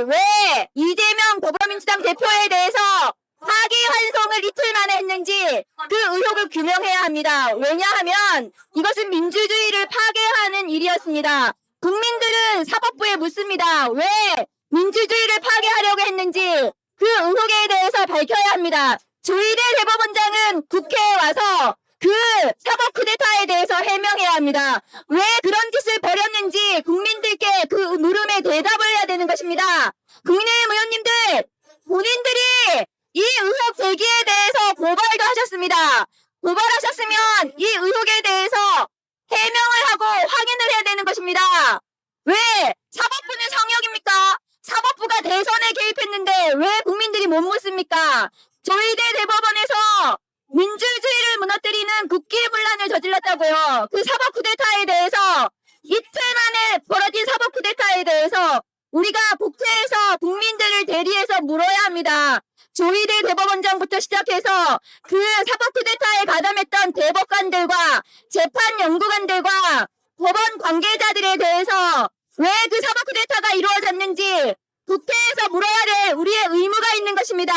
왜 이재명 더불어민주당 대표에 대해서 파기환송을 이틀 만에 했는지 그 의혹을 규명해야 합니다. 왜냐하면 이것은 민주주의를 파괴하는 일이었습니다. 국민들은 사법부에 묻습니다. 왜 민주주의를 파괴하려고 했는지 그 의혹에 대해서 밝혀야 합니다. 조희대 대법원장은 국회에 와서 그 사법 쿠데타에 대해서 해명해야 합니다. 왜 그런 짓을 벌였는지 국민들께 그 물음에 대답을 해야 되는 것입니다. 국민의힘 의원님들, 본인들이 이 제기에 대해서 고발도 하셨습니다. 고발하셨으면 이 의혹에 대해서 해명을 하고 확인을 해야 되는 것입니다. 왜 사법부는 성역입니까? 사법부가 대선에 개입했는데 왜 국민들이 못 묻습니까? 조희대 대법원에서 민주주의를 무너뜨리는 국기문란을 저질렀다고요. 그 사법 쿠데타에 대해서 이틀 만에 벌어진 사법 쿠데타에 대해서 우리가 국회에서 국민들을 대리해서 물어야 합니다. 조희대 대법원장부터 시작해서 그 사법 쿠데타에 가담했던 대법관들과 재판 연구관들과 법원 관계자들에 대해서 왜 그 사법 쿠데타가 이루어졌는지 국회에서 물어야 될 우리의 의무가 있는 것입니다.